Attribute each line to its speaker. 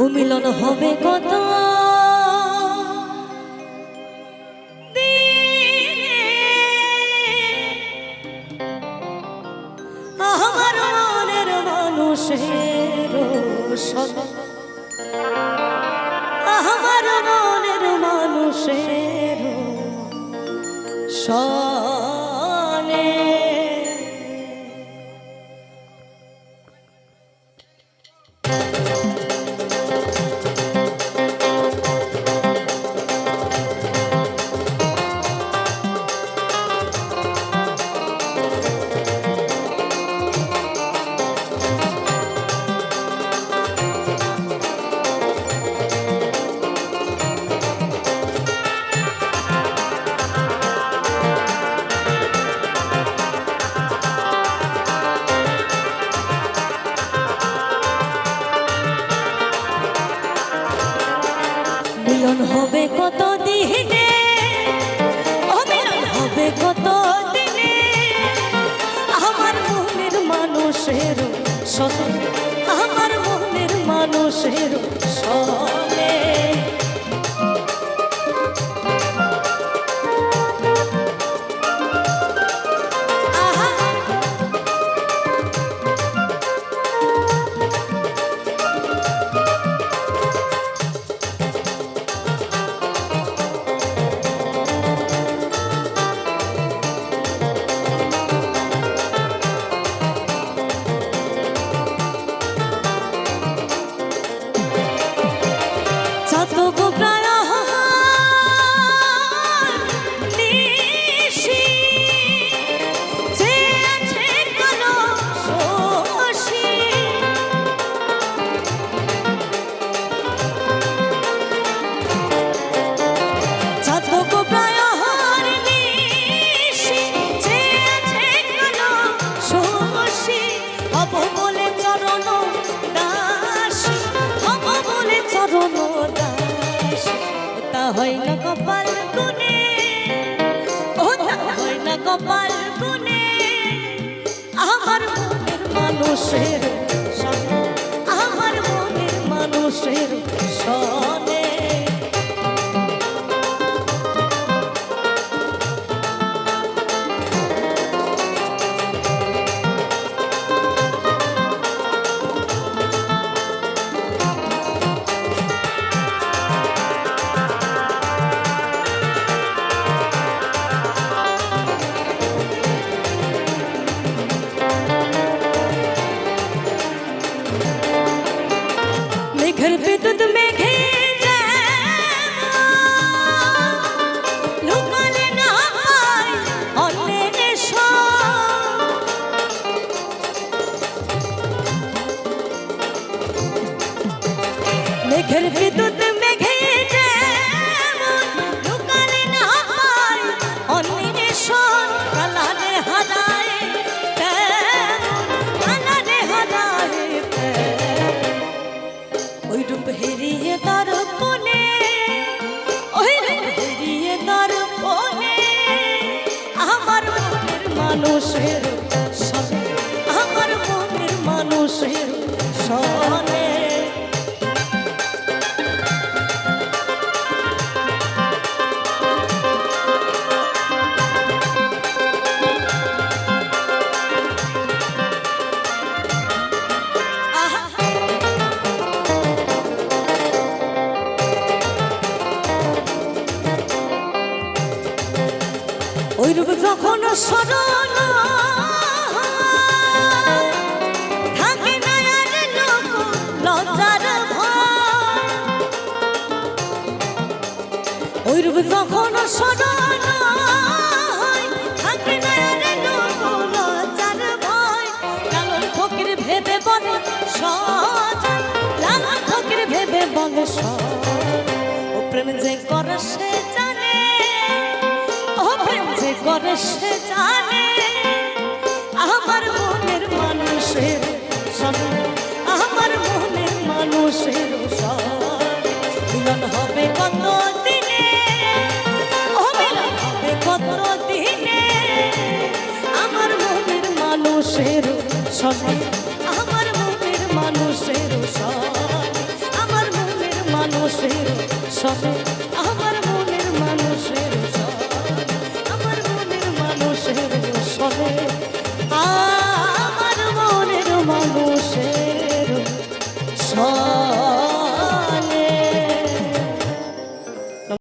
Speaker 1: ও মিলন হবে কত। আমার মনের মানুষের আমার মানুষের সনে সনে আমার মনের মানুষের সনে Bob, Bob, Bob. কপাল গুনে ও হয় না কপাল গুনে আমার মনের মানুষের মানুষের সনে আমার মনের মানুষের সনে রূপ স্মরণ থাকে না আর লোক, লজ্জার ওই রূপ যখন স্মরণ থাকে না আর লোক, লজ্জার ভয়। লালন ফকির ভেবে বলে সজ, লালন ফকির ভেবে বলে সজ। ও প্রেম যে করে সে সে জানে, আমার মনের মানুষের আমার মনের মানুষের মিলন হবে কত দিনে হবে কত দিনে, আমার মনের মানুষের সনে আমার মনের মানুষের সনে আমার শোনে আমার